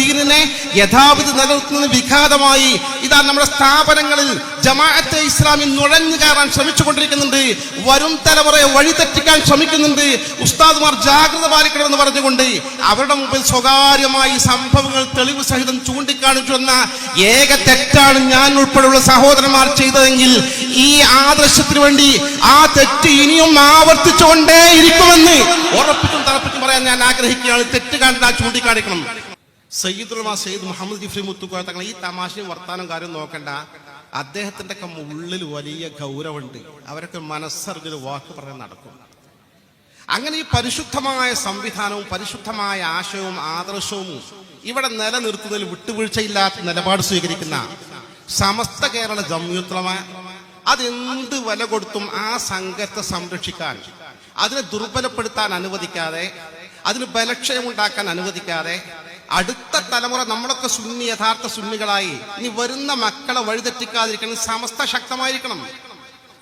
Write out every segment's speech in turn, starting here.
ദീനിനെ യഥാവിധി നിലനിർത്തുന്നതിന് വിഘാതമായി ഇതാ നമ്മുടെ സ്ഥാപനങ്ങളിൽ ജമാഅത്തെ ഇസ്ലാമി നുഴഞ്ഞു കയറാൻ ശ്രമിച്ചുകൊണ്ടിരിക്കുന്നുണ്ട്. വരും തലമുറയെ വഴിതെറ്റിക്കാൻ ശ്രമിക്കുന്നുണ്ട്. ഉസ്താദുമാർ ജാഗ്രത പാലിക്കണമെന്ന് പറഞ്ഞുകൊണ്ട് അവരുടെ മുമ്പിൽ സ്വകാര്യമായി സംഭവങ്ങൾ തെളിവ് സഹിതം ചൂണ്ടിക്കാണിച്ചു എന്ന ഏക തെറ്റാണ് ഞാൻ ഉൾപ്പെടെയുള്ള സഹോദരന്മാർ ചെയ്തതെങ്കിൽ ഈ ആദർശത്തിന് വേണ്ടി ആ തെറ്റ് ഇനിയും ആവർത്തിച്ചുകൊണ്ടേ ഇരിക്കുമെന്ന് ഉറപ്പിച്ചും തറപ്പിച്ചും പറയാൻ ഞാൻ ആഗ്രഹിക്കുകയാണ്. തെറ്റ് കണ്ടാൽ ചൂണ്ടിക്കാണിക്കണം. സയ്യിദുൽമാ സയ്യിദ് മുഹമ്മദ് ജിഫ്രി മുത്തുക്കോയ തങ്ങൾ ഈ തമാശയും വർത്താനം കാര്യം നോക്കണ്ട. അദ്ദേഹത്തിന്റെ ഒക്കെ ഉള്ളിൽ വലിയ ഗൗരവമുണ്ട്. അവരൊക്കെ മനസ്സറിഞ്ഞൊരു വാക്ക് പറയാൻ നടക്കും. അങ്ങനെ ഈ പരിശുദ്ധമായ സംവിധാനവും പരിശുദ്ധമായ ആശയവും ആദർശവും ഇവിടെ നിലനിർത്തുന്നതിൽ വിട്ടുവീഴ്ചയില്ലാത്ത നിലപാട് സ്വീകരിക്കുന്ന സമസ്ത കേരള ജമ്യൂത്തമ അതെന്ത് വില കൊടുത്തും ആ സംഘത്തെ സംരക്ഷിക്കാൻ അതിനെ ദുർബലപ്പെടുത്താൻ അനുവദിക്കാതെ അതിന് ബലക്ഷയമുണ്ടാക്കാൻ അനുവദിക്കാതെ അടുത്ത തലമുറ നമ്മളൊക്കെ സുന്നി യഥാർത്ഥ സുന്നികളായി. ഇനി വരുന്ന മക്കളെ വഴിതെറ്റിക്കാതിരിക്കണം സമസ്ത ശക്തമായിരിക്കണം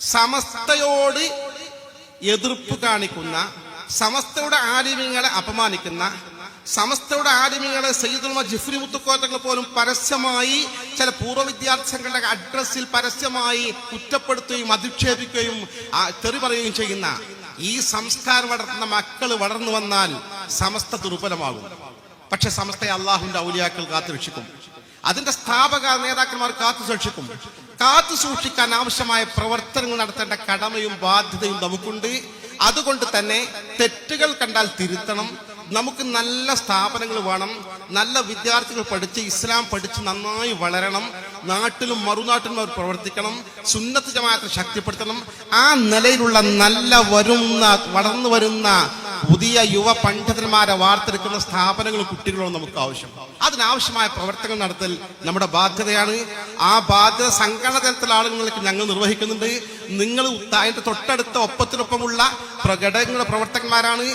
സമസ്തയോട് എതിർപ്പ് കാണിക്കുന്ന സമസ്തയുടെ ആലിമ്യങ്ങളെ അപമാനിക്കുന്ന സമസ്തയുടെ ആലിമ്യങ്ങളെ സയ്യിദുൽമ ജിഫ്രി മുത്തുക്കോത്തങ്ങൾ പോലും പരസ്യമായി ചില പൂർവ വിദ്യാർത്ഥി സംഘടന അഡ്രസ്സിൽ പരസ്യമായി കുറ്റപ്പെടുത്തുകയും അധിക്ഷേപിക്കുകയും തെറി പറയുകയും ചെയ്യുന്ന ഈ സംസ്കാരം വളർത്തുന്ന മക്കൾ വളർന്നു വന്നാൽ സമസ്ത ദുർബലമാകും. പക്ഷെ സമസ്തയെ അള്ളാഹുവിന്റെ ഔലിയാക്കൾ കാത്തു രക്ഷിക്കും. അതിന്റെ സ്ഥാപക നേതാക്കന്മാർ കാത്തു സൂക്ഷിക്കും. കാത്തു സൂക്ഷിക്കാൻ ആവശ്യമായ പ്രവർത്തനങ്ങൾ നടത്തേണ്ട കടമയും ബാധ്യതയും നമുക്കുണ്ട്. അതുകൊണ്ട് തന്നെ തെറ്റുകൾ കണ്ടാൽ തിരുത്തണം. നമുക്ക് നല്ല സ്ഥാപനങ്ങൾ വേണം. നല്ല വിദ്യാർത്ഥികൾ പഠിച്ച് ഇസ്ലാം പഠിച്ച് നന്നായി വളരണം. നാട്ടിലും മറുനാട്ടിലും അവർ പ്രവർത്തിക്കണം. സുന്നത്ത് ജമാഅത്തെ ശക്തിപ്പെടുത്തണം. ആ നിലയിലുള്ള നല്ല വരുന്ന വളർന്നു വരുന്ന പുതിയ യുവ പണ്ഡിതന്മാരെ വാർത്തെടുക്കുന്ന സ്ഥാപനങ്ങൾ കുട്ടികളും നമുക്ക് ആവശ്യം. അതിനാവശ്യമായ പ്രവർത്തനങ്ങൾ നടത്തൽ നമ്മുടെ ബാധ്യതയാണ്. ആ ബാധ്യത സംഘടന തലത്തിലുള്ള ആളുകൾക്ക് ഞങ്ങൾ നിർവഹിക്കുന്നുണ്ട്. നിങ്ങൾ അതിന്റെ തൊട്ടടുത്ത ഒപ്പത്തിനൊപ്പമുള്ള ഘടകങ്ങളുടെ പ്രവർത്തകന്മാരാണ്.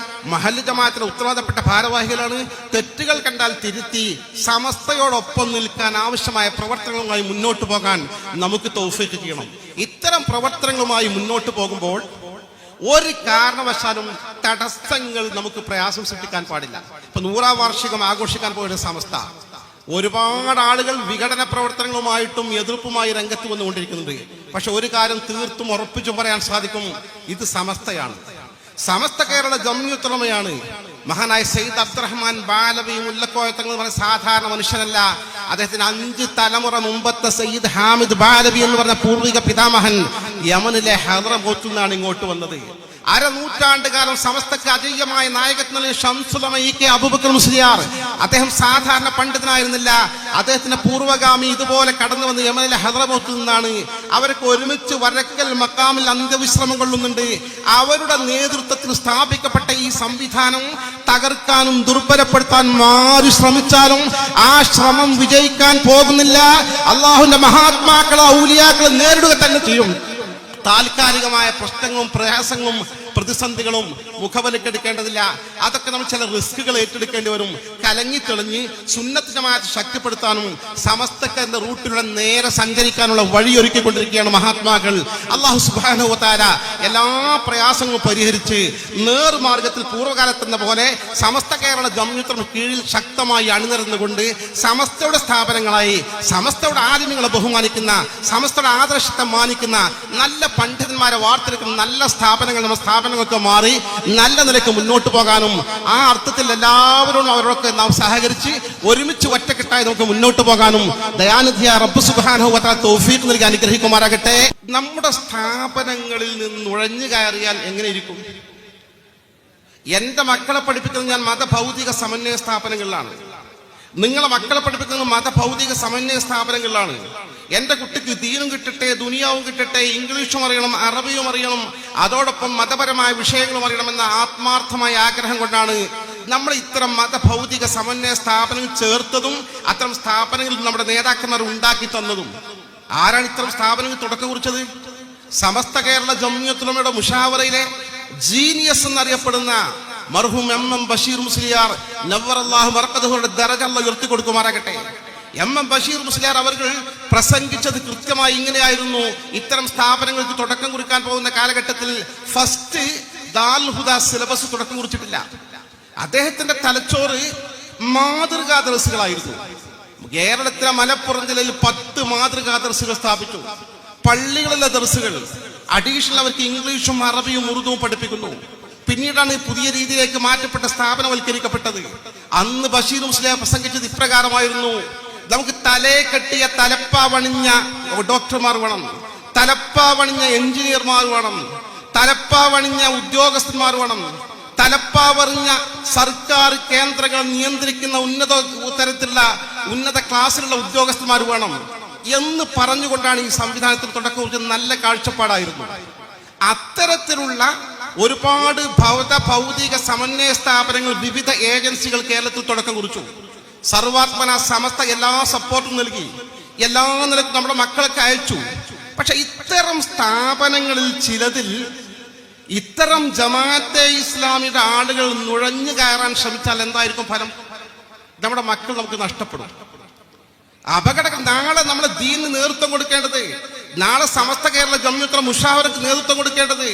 ജമാഅത്തിന്റെ ഉത്തരവാദപ്പെട്ട ഭാരവാഹികളാണ്. തെറ്റുകൾ കണ്ടാൽ തിരുത്തി സമസ്തയോടൊപ്പം നിൽക്കാൻ ആവശ്യമായ പ്രവർത്തനങ്ങളുമായി മുന്നോട്ട് പോകാൻ നമുക്ക് തൗഫീക്ക് ചെയ്യണം. ഇത്തരം പ്രവർത്തനങ്ങളുമായി മുന്നോട്ട് പോകുമ്പോൾ ഒരു കാരണവശാലും തടസ്സങ്ങൾ നമുക്ക് പ്രയാസം സൃഷ്ടിക്കാൻ പാടില്ല. ഇപ്പൊ നൂറാം വാർഷികം ആഘോഷിക്കാൻ പോയ സമസ്ത. ഒരുപാട് ആളുകൾ വിഘടന പ്രവർത്തനങ്ങളുമായിട്ടും എതിർപ്പുമായി രംഗത്ത് വന്നുകൊണ്ടിരിക്കുന്നുണ്ട്. പക്ഷെ ഒരു കാര്യം തീർത്തും ഉറപ്പിച്ചും പറയാൻ സാധിക്കും ഇത് സമസ്തയാണ്. സമസ്ത കേരള ജമ്യുത്തലമയാണ് മഹാനായ സയ്യിദ് അബ്ദുറഹ്മാൻ ബാലവി മുല്ലക്കോയത്തങ്ങൾ പറഞ്ഞ സാധാരണ മനുഷ്യനല്ല. അദ്ദേഹത്തിന് അഞ്ച് തലമുറ മുമ്പത്തെ സയ്യിദ് ഹാമിദ് ബാലവി എന്ന് പറഞ്ഞ പൂർവിക പിതാമഹൻ യമനിലെ ഹദ്രബോത്തിൽ നിന്നാണ് ഇങ്ങോട്ട് വന്നത്. അരനൂറ്റാണ്ട് കാലം സമസ്തക്ക് അജയ്യമായ നായകത്വം ഷംസുലമ ഇ കെ അബൂബക്കർ മുസ്ലിയാർ. അദ്ദേഹം സാധാരണ പണ്ഡിതനായിരുന്നില്ല. അദ്ദേഹത്തിന്റെ പൂർവഗാമി ഇതുപോലെ കടന്നു വന്ന് യമനിലെ ഹൈദരാബാദ് നിന്നാണ്. അവരൊക്കെ ഒരുമിച്ച് വരക്കൽ മക്കാമിൽ അന്ത്യവിശ്രമം കൊള്ളുന്നുണ്ട്. അവരുടെ നേതൃത്വത്തിൽ സ്ഥാപിക്കപ്പെട്ട ഈ സംവിധാനം തകർക്കാനും ദുർബലപ്പെടുത്താനും ആര് ശ്രമിച്ചാലും ആ ശ്രമം വിജയിക്കാൻ പോകുന്നില്ല. അള്ളാഹുവിന്റെ മഹാത്മാക്കളെ ഔലിയാക്കളെ നേരിടുക തന്നെ ചെയ്യും. താൽക്കാലികമായ പ്രശ്നങ്ങളും പ്രയാസങ്ങളും പ്രതിസന്ധികളും മുഖവലക്കെടുക്കേണ്ടതില്ല. അതൊക്കെ നമ്മൾ ചില റിസ്കുകൾ ഏറ്റെടുക്കേണ്ടി വരും. കലങ്ങി തെളിഞ്ഞ് സുന്നത്ത് ജമാഅത്ത് ശക്തിപ്പെടുത്താനും സമസ്തക്ക് എന്ന റൂട്ടിലൂടെ നേരെ സഞ്ചരിക്കാനുള്ള വഴി ഒരുക്കിക്കൊണ്ടിരിക്കുകയാണ് മഹാത്മാക്കൾ. അള്ളാഹു സുബാന എല്ലാ പ്രയാസങ്ങളും പരിഹരിച്ച് നേർമാർഗത്തിൽ പൂർവകാലത്തെന്ന പോലെ സമസ്ത കേരള ജമ്യുത്രം കീഴിൽ ശക്തമായി അണിനിരന്നുകൊണ്ട് സമസ്തയുടെ സ്ഥാപനങ്ങളായി സമസ്തയുടെ ആദിമങ്ങളെ ബഹുമാനിക്കുന്ന സമസ്തയുടെ ആദർശത്തെ മാനിക്കുന്ന നല്ല പണ്ഡിതന്മാരെ വാർത്തെടുക്കുന്ന നല്ല സ്ഥാപനങ്ങൾ നമ്മുടെ സ്ഥാപനങ്ങളൊക്കെ മാറി നല്ല നിലയ്ക്ക് മുന്നോട്ട് പോകാനും ആ അർത്ഥത്തിൽ എല്ലാവരോടും അവരൊക്കെ നാം സഹകരിച്ച് ഒരുമിച്ച് ഒറ്റക്കെട്ടായി നമുക്ക് മുന്നോട്ട് പോകാനും ദയാനിധിയ റബ്ബ് സുബാനുവത്ത തൗഫീഖ് നൽകി അനുഗ്രഹിക്കുമാറാകട്ടെ. നമ്മുടെ സ്ഥാപനങ്ങളിൽ നിന്ന് നുഴഞ്ഞു കയറിയാൽ എങ്ങനെ ഇരിക്കും? എന്റെ മക്കളെ പഠിപ്പിക്കുന്നത് ഞാൻ മതഭൗതിക സമന്വയ സ്ഥാപനങ്ങളിലാണ്. നിങ്ങളെ മക്കളെ പഠിപ്പിക്കുന്നത് മതഭൗതിക സമന്വയ സ്ഥാപനങ്ങളിലാണ്. എന്റെ കുട്ടിക്ക് ദീനും കിട്ടട്ടെ ദുനിയാവും കിട്ടട്ടെ ഇംഗ്ലീഷും അറിയണം അറബിയും അറിയണം അതോടൊപ്പം മതപരമായ വിഷയങ്ങളും അറിയണമെന്ന ആത്മാർത്ഥമായ ആഗ്രഹം കൊണ്ടാണ് നമ്മൾ ഇത്തരം മതഭൗതിക സമന്വയ സ്ഥാപനങ്ങൾ ചേർത്തതും അത്തരം സ്ഥാപനങ്ങൾ നമ്മുടെ നേതാക്കന്മാർ ഉണ്ടാക്കി തന്നതും. ആരാണ് ഇത്തരം സ്ഥാപനങ്ങൾ തുടക്കം കുറിച്ചത്? സമസ്ത കേരള ജമ്യത്തുലമയുടെ മുഷാവറയിലെ ജീനിയസ് എന്നറിയപ്പെടുന്ന മർഹൂം എം എം ബഷീർ മുസ്ലിയാർ നവർ അള്ളാഹു മറക്കഥകളുടെ ദരജ അള്ള ഉയർത്തി കൊടുക്കുമാറാകട്ടെ. എം എം ബഷീർ മുസ്ലിയാർ അവർ പ്രസംഗിച്ചത് കൃത്യമായി ഇങ്ങനെയായിരുന്നു. ഇത്തരം സ്ഥാപനങ്ങൾക്ക് തുടക്കം കുറിക്കാൻ പോകുന്ന കാലഘട്ടത്തിൽ ഫസ്റ്റ് ദാൽ ഹുദാ സിലബസ് തുടക്കം കുറിച്ചിട്ടില്ല. അദ്ദേഹത്തിന്റെ തലച്ചോറ് മാതൃകാ ദർസുകളായിരുന്നു കേരളത്തിലെ മലപ്പുറം ജില്ലയിൽ പത്ത് മാതൃകാ ദർസുകൾ സ്ഥാപിച്ചു. പള്ളികളിലെ ദർസുകൾ അഡീഷണൽ അവർക്ക് ഇംഗ്ലീഷും അറബിയും ഉറുദുവും പഠിപ്പിക്കുന്നു. പിന്നീടാണ് പുതിയ രീതിയിലേക്ക് മാറ്റപ്പെട്ട സ്ഥാപനവൽക്കരിക്കപ്പെട്ടത്. അന്ന് ബഷീർ മുസ്ലിം പ്രസംഗിച്ചത് ഇപ്രകാരമായിരുന്നു. നമുക്ക് തലേ കെട്ടിയ തലപ്പാവണിഞ്ഞ ഡോക്ടർമാർ വേണം. തലപ്പാവണിഞ്ഞ എഞ്ചിനീയർമാർ വേണം. തലപ്പാവണിഞ്ഞ ഉദ്യോഗസ്ഥന്മാർ വേണം. തലപ്പാവറിഞ്ഞ സർക്കാർ കേന്ദ്രങ്ങൾ നിയന്ത്രിക്കുന്ന ഉന്നത തരത്തിലുള്ള ഉന്നത ക്ലാസ്സിലുള്ള ഉദ്യോഗസ്ഥന്മാർ വേണം എന്ന് പറഞ്ഞുകൊണ്ടാണ് ഈ സംവിധാനത്തിൽ തുടക്കം കുറിച്ചത്. നല്ല കാഴ്ചപ്പാടായിരുന്നു. അത്തരത്തിലുള്ള ഒരുപാട് ഭൗത ഭൗതിക സമന്വയ സ്ഥാപനങ്ങൾ വിവിധ ഏജൻസികൾ കേരളത്തിൽ തുടക്കം കുറിച്ചു. സർവാത്മന സമസ്ത എല്ലാ സപ്പോർട്ടും നൽകി. എല്ലാ നിലക്കും നമ്മുടെ മക്കളൊക്കെ അയച്ചു. പക്ഷെ ഇത്തരം സ്ഥാപനങ്ങളിൽ ചിലതിൽ ഇത്തരം ജമാഅത്തെ ഇസ്ലാമിയുടെ ആളുകൾ നുഴഞ്ഞു കയറാൻ ശ്രമിച്ചാൽ എന്തായിരിക്കും ഫലം? നമ്മുടെ മക്കൾ നമുക്ക് നഷ്ടപ്പെടും. അപകടം നാളെ നമ്മുടെ ദീനിന് നേതൃത്വം കൊടുക്കേണ്ടത്. നാളെ സമസ്ത കേരള ജമ്മിത്ര മുഷാവർക്ക് നേതൃത്വം കൊടുക്കേണ്ടത്.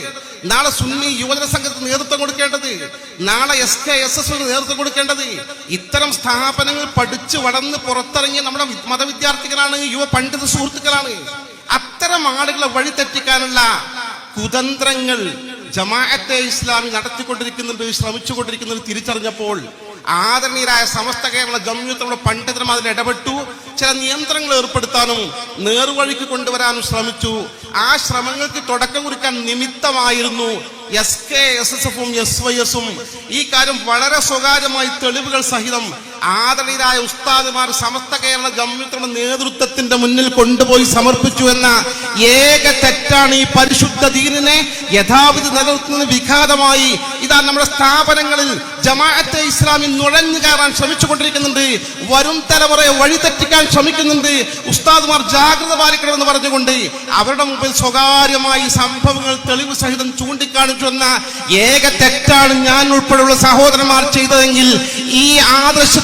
നാളെ സുന്നി യുവജന സംഘത്തിന് നേതൃത്വം കൊടുക്കേണ്ടത്. നാളെ എസ് കെ എസ് എസ് നേതൃത്വം കൊടുക്കേണ്ടത്. ഇത്തരം സ്ഥാപനങ്ങൾ പഠിച്ചു വളർന്ന് പുറത്തിറങ്ങിയ നമ്മുടെ മതവിദ്യാർത്ഥികളാണ് യുവ പണ്ഡിത സുഹൃത്തുക്കളാണ്. അത്തരം ആളുകളെ വഴിതെറ്റിക്കാനുള്ള കുതന്ത്രങ്ങൾ ജമാഅത്തെ ഇസ്ലാമി നടത്തിക്കൊണ്ടിരിക്കുന്നത് ശ്രമിച്ചുകൊണ്ടിരിക്കുന്നത് തിരിച്ചറിഞ്ഞപ്പോൾ ആദരണീയരായ സമസ്ത കേരള ജമ്മിയത്തോടെ പണ്ഡിതന്മാർ അതിൽ ഇടപെട്ടു. ചില നിയന്ത്രണങ്ങൾ ഏർപ്പെടുത്താനും നേർവഴിക്ക് കൊണ്ടുവരാനും ശ്രമിച്ചു. ആ ശ്രമങ്ങൾക്ക് തുടക്കം കുറിക്കാൻ നിമിത്തമായിരുന്നു എസ് കെ എസ് എസ് എഫും എസ് വൈ എസും ഈ കാര്യം വളരെ സ്വകാര്യമായി തെളിവുകൾ സഹിതം ആദരണീയരായ ഉസ്താദുമാർ സമസ്ത കേരള ജമ്മിയത്തോടെ നേതൃത്വത്തിന്റെ മുന്നിൽ കൊണ്ടുപോയി സമർപ്പിച്ചു എന്ന ഏക തെറ്റാണ് ഈ പരിശുദ്ധ ദീനിനെ യഥാവിധി നിലനിർത്തുന്നതിന് വിഘാതമായി ഇതാ നമ്മുടെ സ്ഥാപനങ്ങളിൽ ജമാഅത്തെ ഇസ്ലാമി നുഴഞ്ഞു കയറാൻ ശ്രമിച്ചുകൊണ്ടിരിക്കുന്നുണ്ട്. വരും തലമുറയെ വഴിതെറ്റിക്കാൻ ശ്രമിക്കുന്നുണ്ട്. ഉസ്താദുമാർ ജാഗ്രത പാലിക്കണമെന്ന് പറഞ്ഞുകൊണ്ട് അവരുടെ മുമ്പിൽ സ്വകാര്യമായി സംഭവങ്ങൾ തെളിവ് സഹിതം ചൂണ്ടിക്കാണിച്ചു എന്ന ഏക തെറ്റാണ് ഞാൻ ഉൾപ്പെടെയുള്ള സഹോദരന്മാർ ചെയ്തതെങ്കിൽ ഈ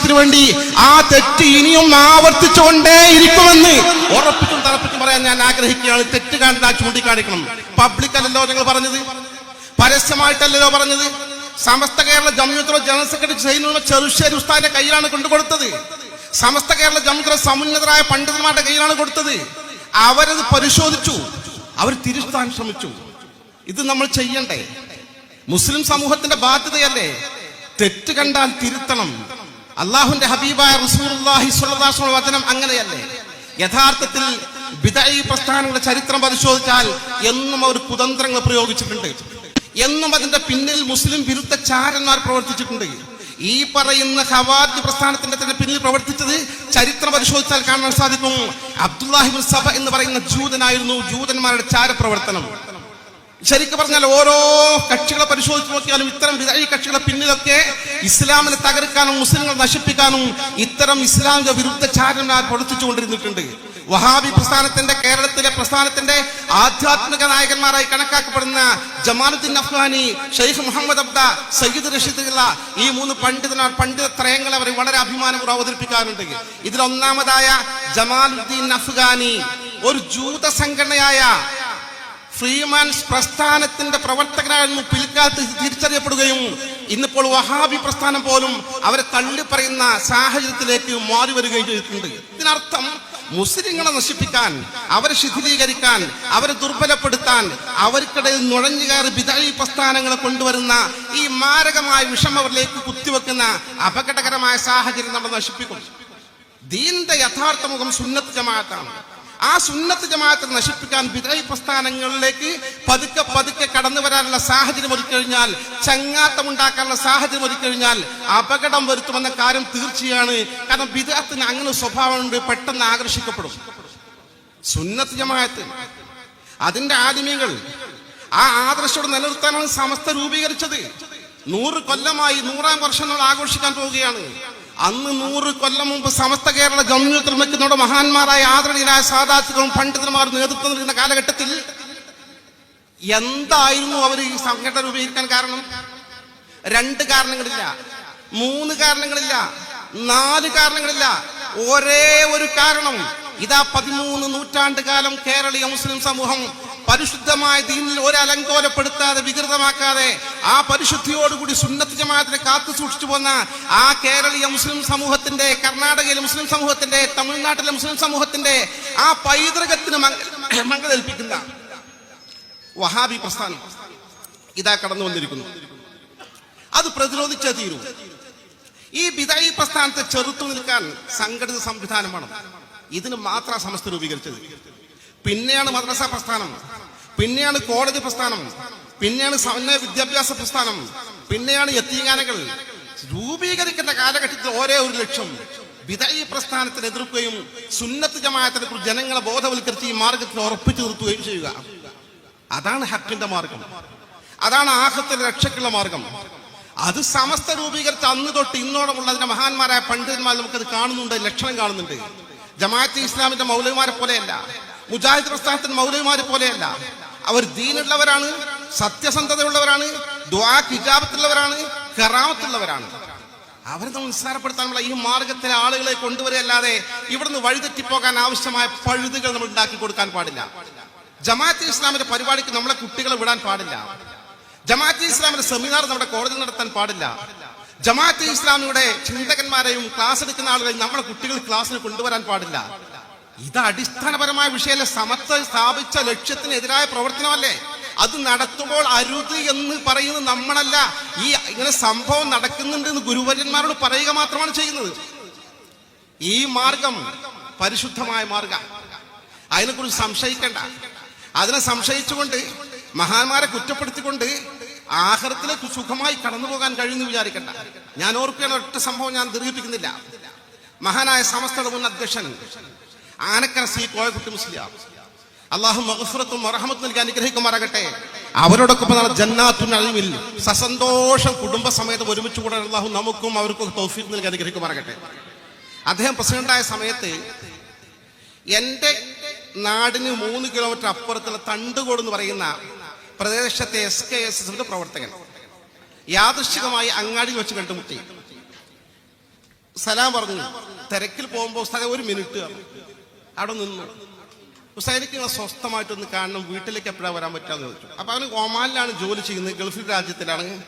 ആദർശത്തിന് വേണ്ടി ആ തെറ്റ് ഇനിയും ആവർത്തിച്ചുകൊണ്ടേ ഇരിക്കുമെന്ന് ഉറപ്പിച്ചും തറപ്പിച്ചും പറയാൻ ഞാൻ ആഗ്രഹിക്കുകയാണ്. തെറ്റ് കാണുന്ന ചൂണ്ടിക്കാണിക്കണം. പബ്ലിക് അല്ലല്ലോ നിങ്ങൾ പറഞ്ഞത്. പരസ്യമായിട്ടല്ലല്ലോ പറഞ്ഞത്. സമസ്ത കേരള ജമ്യൂത്ര ജനറൽ സെക്രട്ടറി ചെയ്യുന്ന ചെറുശ്ശേരി ഉസ്താദിന്റെ കയ്യിലാണ് കൊണ്ടുകൊടുത്തത് സമസ്ത കേരള ജമ്യൂത്ര സമുന്നതരായ പണ്ഡിതന്മാരുടെ കയ്യിലാണ് കൊടുത്തത്. അവരത് പരിശോധിച്ചു. അവർ തിരുത്താൻ ശ്രമിച്ചു. ഇത് നമ്മൾ ചെയ്യണ്ടേ? മുസ്ലിം സമൂഹത്തിന്റെ ബാധ്യതയല്ലേ? തെറ്റ് കണ്ടാൽ തിരുത്തണം. അള്ളാഹുന്റെ ഹബീബായ റസൂലുള്ളാഹി സ്വല്ലല്ലാഹു അലൈഹി വസല്ലം അങ്ങനെയല്ലേ? യഥാർത്ഥത്തിൽ ബിദഈ പ്രസ്ഥാനങ്ങളുടെ ചരിത്രം പരിശോധിച്ചാൽ എന്നും അവർ കുതന്ത്രങ്ങൾ പ്രയോഗിച്ചിട്ടുണ്ട്. എന്നും അതിന്റെ പിന്നിൽ മുസ്ലിം വിരുദ്ധ ചാരന്മാർ പ്രവർത്തിച്ചിട്ടുണ്ട്. ഈ പറയുന്ന ഹവാദ് പ്രസ്ഥാനത്തിന്റെ തന്നെ പിന്നിൽ പ്രവർത്തിച്ചത് ചരിത്രം പരിശോധിച്ചാൽ കാണാൻ സാധിക്കും. അബ്ദുല്ലാഹിബുൽ സഭ എന്ന് പറയുന്ന ജൂതനായിരുന്നു. ജൂതന്മാരുടെ ചാരപ്രവർത്തനം. ശരിക്കും പറഞ്ഞാൽ ഓരോ കക്ഷികളെ പരിശോധിച്ച് നോക്കിയാലും ഇത്തരം വിദായി കക്ഷികളെ പിന്നിലൊക്കെ ഇസ്ലാമിനെ തകർക്കാനും മുസ്ലിങ്ങളെ നശിപ്പിക്കാനും ഇത്തരം ഇസ്ലാമിക വിരുദ്ധ ചാരന്മാർ പ്രവർത്തിച്ചുകൊണ്ടിരുന്നിട്ടുണ്ട്. വഹാബി പ്രസ്ഥാനത്തിന്റെ കേരളത്തിലെ പ്രസ്ഥാനത്തിന്റെ ആധ്യാത്മിക നായകന്മാരായി കണക്കാക്കപ്പെടുന്ന ജമാലുദ്ദീൻ അഫ്ഗാനി ഷെയ്ഖ് മുഹമ്മദ് അബ്ദ സയ്യിദ് റഷീദ് ഈ മൂന്ന് പണ്ഡിതന്മാർ പണ്ഡിത ത്രയങ്ങൾ അവർ വളരെ അഭിമാനപൂർവം അവതരിപ്പിക്കാറുണ്ട്. ഇതിലൊന്നാമതായ ജമാലുദ്ദീൻ അഫ്ഗാനി ഒരു ജൂത സംഘടനയായ ഫ്രീമാൻസ് പ്രസ്ഥാനത്തിന്റെ പ്രവർത്തകനായിരുന്നു പിൽക്കാലത്ത് തിരിച്ചറിയപ്പെടുകയും ഇന്നിപ്പോൾ വഹാബി പ്രസ്ഥാനം പോലും അവരെ തള്ളി പറയുന്ന സാഹചര്യത്തിലേക്ക് മാറി വരികയും ചെയ്തിട്ടുണ്ട്. ഇതിനർത്ഥം മുസ്ലിങ്ങളെ നശിപ്പിക്കാൻ അവരെ ശിഥിലീകരിക്കാൻ അവരെ ദുർബലപ്പെടുത്താൻ അവർക്കിടയിൽ നുഴഞ്ഞു കയറി വിതഴി പ്രസ്ഥാനങ്ങളെ കൊണ്ടുവരുന്ന ഈ മാരകമായ വിഷം അവരിലേക്ക് കുത്തിവെക്കുന്ന അപകടകരമായ സാഹചര്യം നമ്മൾ നശിപ്പിക്കും. ദീന്റെ യഥാർത്ഥ മുഖം സുന്നത്ത് ജമാഅത്താണ്. ആ സുന്നത്ത് ജമാഅത്തെ നശിപ്പിക്കാൻ വിദൈ പ്രസ്ഥാനങ്ങളിലേക്ക് പതുക്കെ പതുക്കെ കടന്നു വരാനുള്ള സാഹചര്യം ഒരുക്കഴിഞ്ഞാൽ ചങ്ങാത്തം ഉണ്ടാക്കാനുള്ള സാഹചര്യം ഒരുക്കഴിഞ്ഞാൽ അപകടം വരുത്തുമെന്ന കാര്യം തീർച്ചയാണ്. കാരണം വിദഗ്ധത്തിന് അങ്ങനെ സ്വഭാവമുണ്ട് പെട്ടെന്ന് ആകർഷിക്കപ്പെടും. സുന്നത്ത് ജമാഅത്ത് അതിന്റെ ആദിമ്യങ്ങൾ ആ ആദർശോട് നിലനിർത്താനാണ് സമസ്ത രൂപീകരിച്ചത്. നൂറ് കൊല്ലമായി നൂറാം വർഷം നമ്മൾ ആഘോഷിക്കാൻ പോവുകയാണ്. അന്ന് നൂറ് കൊല്ലം മുമ്പ് സമസ്ത കേരള ജമ്മിയത്തിൽ നിൽക്കുന്നവരുടെ മഹാന്മാരായ ആദരണീയരായ സാധാത്തുക്കളും പണ്ഡിതന്മാർ നേതൃത്വം നൽകുന്ന കാലഘട്ടത്തിൽ എന്തായിരുന്നു അവർ ഈ സംഘടന രൂപീകരിക്കാൻ കാരണം? രണ്ട് കാരണങ്ങളില്ല. മൂന്ന് കാരണങ്ങളില്ല. നാല് കാരണങ്ങളില്ല. ഒരേ ഒരു കാരണം. ഇതാ പതിമൂന്ന് നൂറ്റാണ്ട് കാലം കേരളീയ മുസ്ലിം സമൂഹം പരിശുദ്ധമായ ദീനിൽ ഒരലങ്കോലപ്പെടുത്താതെ വികൃതമാക്കാതെ ആ പരിശുദ്ധിയോടുകൂടി സുന്നത്ത് ജമാഅത്തിനെ കാത്തു സൂക്ഷിച്ചു പോന്ന ആ കേരളീയ മുസ്ലിം സമൂഹത്തിന്റെ കർണാടകയിലെ മുസ്ലിം സമൂഹത്തിന്റെ തമിഴ്നാട്ടിലെ മുസ്ലിം സമൂഹത്തിന്റെ ആ പൈതൃകത്തിന് മംഗലേൽപ്പിക്കുന്ന വഹാബി പ്രസ്ഥാനം ഇതാ കടന്നു വന്നിരിക്കുന്നു. അത് പ്രതിരോധിച്ചേ തീരൂ. ഈ ബിദായി പ്രസ്ഥാനത്തെ ചെറുത്തു നിൽക്കാൻ സംഘടിത സംവിധാനമാണ് ഇതിന് മാത്രം സമസ്ത രൂപീകരിച്ചത്. പിന്നെയാണ് മദ്രസ പ്രസ്ഥാനം. പിന്നെയാണ് കോടതി പ്രസ്ഥാനം. പിന്നെയാണ് സമന്വയ വിദ്യാഭ്യാസ പ്രസ്ഥാനം. പിന്നെയാണ് എത്തിങ്ങാനകൾ. രൂപീകരിക്കുന്ന കാലഘട്ടത്തിൽ ഒരേ ഒരു ലക്ഷ്യം. വിദായി പ്രസ്ഥാനത്തിന് എതിർക്കുകയും സുന്നത്ത് ജമാഅത്തിനെ കുറിച്ച് ജനങ്ങളെ ബോധവൽക്കരിച്ച് ഈ മാർഗത്തിൽ ഉറപ്പിച്ചു നിർത്തുകയും ചെയ്യുക. അതാണ് ഹക്കിന്റെ മാർഗം. അതാണ് ആഹത്തിന്റെ രക്ഷയ്ക്കുള്ള മാർഗം. അത് സമസ്ത രൂപീകരിച്ച് അന്ന് തൊട്ട് ഇന്നോടമുള്ള അതിന്റെ മഹാന്മാരായ പണ്ഡിതന്മാർ നമുക്കത് കാണുന്നുണ്ട് ലക്ഷണം കാണുന്നുണ്ട്. ജമാഅത്ത് ഇസ്ലാമിന്റെ മൗലവിമാരെ പോലെയല്ല മുജാഹിദ് പ്രസ്ഥാനത്തിന്റെ മൗലവിമാരെ പോലെയല്ല. അവർ ദീനുള്ളവരാണ് സത്യസന്ധതയുള്ളവരാണ് ദ്വാ കിജാബത്തുള്ളവരാണ് കറാമത്തുള്ളവരാണ്. അവരെ നമ്മൾ നിസ്സാരപ്പെടുത്താനുള്ള ഈ മാർഗത്തിലെ ആളുകളെ കൊണ്ടുവരികയല്ലാതെ ഇവിടുന്ന് വഴിതെറ്റിപ്പോകാൻ ആവശ്യമായ പഴുതുകൾ നമ്മൾ ഉണ്ടാക്കി കൊടുക്കാൻ പാടില്ല. ജമാഅത്ത് ഇസ്ലാമിന്റെ പരിപാടിക്ക് നമ്മളെ കുട്ടികളെ വിടാൻ പാടില്ല. ജമാഅത്ത് ഇസ്ലാമിന്റെ സെമിനാർ നമ്മുടെ കോളേജിൽ നടത്താൻ പാടില്ല. ജമാഅത്ത് ഇസ്ലാമിയുടെ ചിന്തകന്മാരെയും ക്ലാസ് എടുക്കുന്ന ആളുകളെയും നമ്മുടെ കുട്ടികൾ ക്ലാസ്സിന് കൊണ്ടുവരാൻ പാടില്ല. ഇത് അടിസ്ഥാനപരമായ വിഷയമല്ല. സമത്വ സ്ഥാപിച്ച ലക്ഷ്യത്തിനെതിരായ പ്രവർത്തനമല്ലേ? അത് നടത്തുമ്പോൾ അരുത് എന്ന് പറയുന്നത് നമ്മളല്ല. ഈ ഇങ്ങനെ സംഭവം നടക്കുന്നുണ്ട് എന്ന് ഗുരുവര്യന്മാരോട് പറയുക മാത്രമാണ് ചെയ്യുന്നത്. ഈ മാർഗം പരിശുദ്ധമായ മാർഗം. അതിനെക്കുറിച്ച് സംശയിക്കണ്ട. അതിനെ സംശയിച്ചുകൊണ്ട് മഹാന്മാരെ കുറ്റപ്പെടുത്തിക്കൊണ്ട് ആഹാരത്തിലേക്ക് സുഖമായി കടന്നു പോകാൻ കഴിയുമെന്ന് വിചാരിക്കണ്ട. ഞാൻ ഓർക്കുകയാണ് ഒറ്റ സംഭവം ഞാൻ ദീർഘിപ്പിക്കുന്നില്ല. മഹാനായ സമസ്തയുടെ മുൻ അധ്യക്ഷൻ ആനക്കര സി കോയക്കുട്ടി മുസ്ലിം അള്ളാഹു മഹസുറത്തും മറഹമത്തും നൽകി അനുഗ്രഹിക്കുമാറാകട്ടെ. അവരോടൊപ്പം നാളെ ജന്നാത്തുൻ അഴിവിൽ സസന്തോഷം കുടുംബസമേതം ഒരുമിച്ച് കൂടാൻ അള്ളാഹു നമുക്കും അവർക്കും തൗഫീഖ് നൽകി അനുഗ്രഹിക്കുമാറാകട്ടെ. അദ്ദേഹം പ്രസിഡന്റായ സമയത്ത് എന്റെ നാടിന് മൂന്ന് കിലോമീറ്റർ അപ്പുറത്തുള്ള തണ്ടുകോട് എന്ന് പറയുന്ന പ്രദേശത്തെ എസ് കെ എസ് എസിന്റെ പ്രവർത്തകൻ. യാദൃശികമായി അങ്ങാടി വെച്ച് കണ്ടുമുട്ടി. സലാം പറഞ്ഞു തിരക്കിൽ പോകുമ്പോൾ സ്ഥലം ഒരു മിനിറ്റ്. അവിടെ നിന്നു. ഹുസൈനിക്ക് സ്വസ്ഥമായിട്ടൊന്ന് കാണണം. വീട്ടിലേക്ക് എപ്പോഴാണ് വരാൻ പറ്റാന്ന് ചോദിച്ചു. അപ്പൊ അവന് ഒമാനിലാണ് ജോലി ചെയ്യുന്നത് ഗൾഫിൽ രാജ്യത്തിലാണ്.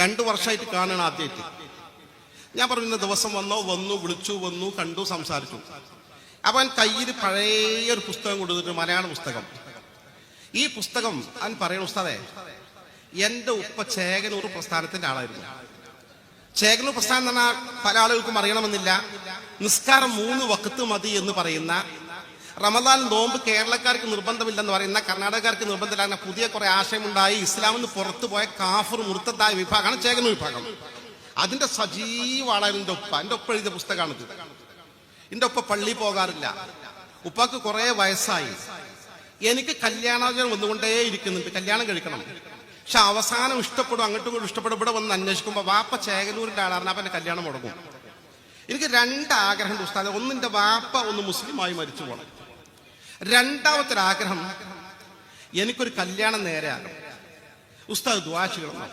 രണ്ടു വർഷമായിട്ട് കാണണം ആദ്യമായിട്ട് ഞാൻ പറഞ്ഞു ഇന്ന ദിവസം വന്നോ വന്നു വിളിച്ചു വന്നു കണ്ടു സംസാരിച്ചു. അവൻ കയ്യിൽ പഴയ ഒരു പുസ്തകം കൊടുത്തിട്ട് മലയാള പുസ്തകം. ഈ പുസ്തകം അവൻ പറയണ ഉസ്താദേ എന്റെ ഉപ്പ ചേകനൂർ പ്രസ്ഥാനത്തിന്റെ ആളായിരുന്നു. ചേകനൂർ പ്രസ്ഥാനം എന്ന് പറഞ്ഞാൽ പല ആളുകൾക്കും അറിയണമെന്നില്ല. നിസ്കാരം മൂന്ന് വക്കത്ത് മതി എന്ന് പറയുന്ന റമദാൻ നോമ്പ് കേരളക്കാർക്ക് നിർബന്ധമില്ലെന്ന് പറയുന്ന കർണാടകക്കാർക്ക് നിർബന്ധമില്ല പുതിയ കുറെ ആശയമുണ്ടായി ഇസ്ലാമിൽ നിന്ന് പുറത്തുപോയ കാഫർ മുർത്തത്തായ വിഭാഗമാണ് ചേകനൂർ വിഭാഗം. അതിന്റെ സജീവ ആളായിരുന്നു എന്റെ ഉപ്പ. ഒപ്പ എഴുതിയ പുസ്തകമാണ് എന്റെ ഒപ്പ പള്ളി പോകാറില്ല. ഉപ്പാക്ക് കുറെ വയസ്സായി. എനിക്ക് കല്യാണാചരണം വന്നുകൊണ്ടേ ഇരിക്കുന്നുണ്ട്. കല്യാണം കഴിക്കണം. പക്ഷെ അവസാനം ഇഷ്ടപ്പെടും അങ്ങോട്ടും കൂടി ഇഷ്ടപ്പെടും ഇവിടെ വന്ന് അന്വേഷിക്കുമ്പോൾ വാപ്പ ചേകനൂരിന്റെ ആളാണ് അപ്പം എന്റെ കല്യാണം മുടങ്ങും. എനിക്ക് രണ്ട് ആഗ്രഹം ഉസ്താദ്. ഒന്നിന്റെ വാപ്പ ഒന്ന് മുസ്ലിമായി മരിച്ചു പോകണം രണ്ടാമത്തെ ആഗ്രഹം എനിക്കൊരു കല്യാണം നേരെയാകണം ഉസ്താദ് ദുവാ ചെയ്യണം.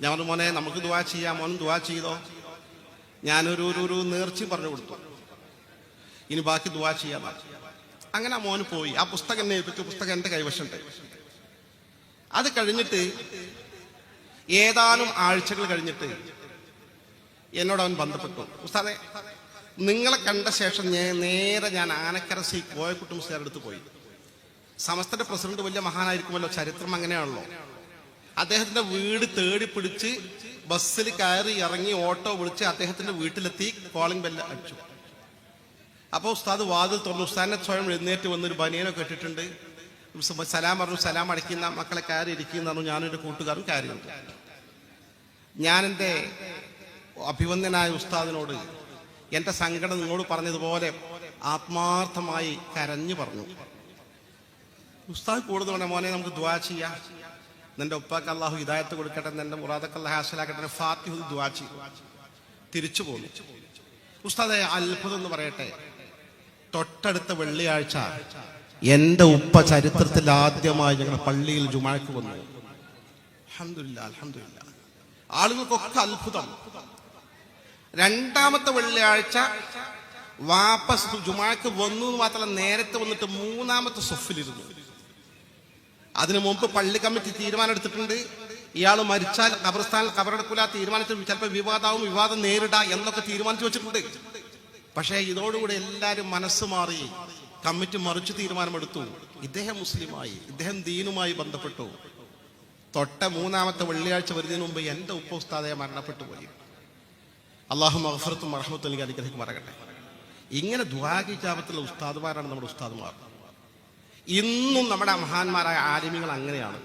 ഞാൻ മോനെ നമുക്ക് ദുവാ ചെയ്യാം. മോനും ദുവാ ചെയ്തോ? ഞാനൊരു ഒരു നേർച്ചയും പറഞ്ഞു കൊടുത്തു. ഇനി ബാക്കി ദുവാ ചെയ്യാം അങ്ങനെ ആ മോന് പോയി. ആ പുസ്തകം എന്നെ ഏൽപ്പിച്ചു. പുസ്തകം എന്റെ കൈവശമുണ്ട്. അത് കഴിഞ്ഞിട്ട് ഏതാനും ആഴ്ചകൾ കഴിഞ്ഞിട്ട് എന്നോട് അവൻ ബന്ധപ്പെട്ടു. ഉസ്താദെ നിങ്ങളെ കണ്ട ശേഷം ഞാൻ നേരെ ഞാൻ ആനക്കര സി കോയക്കുട്ടി മുസ്ലിയാരുടെ അടുത്ത് പോയി. സമസ്തന്റെ പ്രസിഡന്റ് വലിയ മഹാനായിരിക്കുമല്ലോ. ചരിത്രം അങ്ങനെയാണല്ലോ. അദ്ദേഹത്തിന്റെ വീട് തേടി പിടിച്ച് ബസ്സിൽ കയറി ഇറങ്ങി ഓട്ടോ വിളിച്ച് അദ്ദേഹത്തിന്റെ വീട്ടിലെത്തി. കോളിംഗ് ബെല്ല് അടിച്ചു. അപ്പൊ ഉസ്താദ് വാതിൽ തുറന്നു. ഉസ്താദിനെ സ്വയം എഴുന്നേറ്റ് വന്നൊരു ബനിയനൊക്കെ ഇട്ടിട്ടുണ്ട് സലാം പറഞ്ഞു സലാം അടയ്ക്കുന്ന മക്കളെ കയറി ഇരിക്കുന്ന പറഞ്ഞു. ഞാനും എന്റെ കൂട്ടുകാരും കയറിയുണ്ട് ഞാൻ എന്റെ അഭിവന്ദനായ ഉസ്താദിനോട് എന്റെ സങ്കടം നിങ്ങളോട് പറഞ്ഞതുപോലെ ആത്മാർത്ഥമായി കരഞ്ഞു പറഞ്ഞു. ഉസ്താദ് കൂടുതൽ മോനെ നമുക്ക് ദ്വാ ചെയ്യാം. നിന്റെ ഉപ്പാക്ക് അള്ളാഹു ഹിദായത്ത് കൊടുക്കട്ടെ. നിന്റെ മുറാദക്ക് അള്ളാഹ് ഹാസലാക്കട്ടെ. ഫാത്തിഹു ദ്വാ ചെയ്യും. തിരിച്ചു പോന്നു. ഉസ്താദെ അത്ഭുതം എന്ന് പറയട്ടെ. തൊട്ടടുത്ത വെള്ളിയാഴ്ച എന്റെ ഉപ്പ ചരിത്രത്തിൽ ആദ്യമായി ഞങ്ങൾ പള്ളിയിൽ ജുമാക്ക് വന്നു. അലഹമില്ല ആളുകൾക്കൊക്കെ അത്ഭുതം. രണ്ടാമത്തെ വെള്ളിയാഴ്ച വാപ്പസ് ജുമാക്ക് വന്നു എന്ന് മാത്രമല്ല നേരത്തെ വന്നിട്ട് മൂന്നാമത്തെ സൊഫിലിരുന്നു അതിനു മുമ്പ് പള്ളി കമ്മിറ്റി തീരുമാനം എടുത്തിട്ടുണ്ട്. ഇയാൾ മരിച്ചാൽ ഖബർസ്ഥാനിൽ ഖബറെടുക്കില്ല തീരുമാനിച്ചു ചിലപ്പോൾ വിവാദമാവും വിവാദം നേരിടാ എന്നൊക്കെ തീരുമാനിച്ചു വെച്ചിട്ടുണ്ട്. പക്ഷേ ഇതോടുകൂടി എല്ലാവരും മനസ്സ് മാറി കമ്മിറ്റി മറിച്ച് തീരുമാനമെടുത്തു. ഇദ്ദേഹം മുസ്ലിമായി ഇദ്ദേഹം ദീനുമായി ബന്ധപ്പെട്ടു. തൊട്ട മൂന്നാമത്തെ വെള്ളിയാഴ്ച വരുന്നതിന് മുമ്പ് എന്റെ ഉപ്പോസ്താദയെ മരണപ്പെട്ടു പോയി. അള്ളാഹു മഹഫറത്തും മറഹമത്തും എനിക്ക് അനുഗ്രഹിക്കുമാറാകട്ടെ ഇങ്ങനെ ദ്വാഗിജാപത്തുള്ള ഉസ്താദുമാരാണ് നമ്മുടെ ഉസ്താദുമാർ. ഇന്നും നമ്മുടെ മഹാന്മാരായ ആലിമ്യങ്ങൾ അങ്ങനെയാണ്.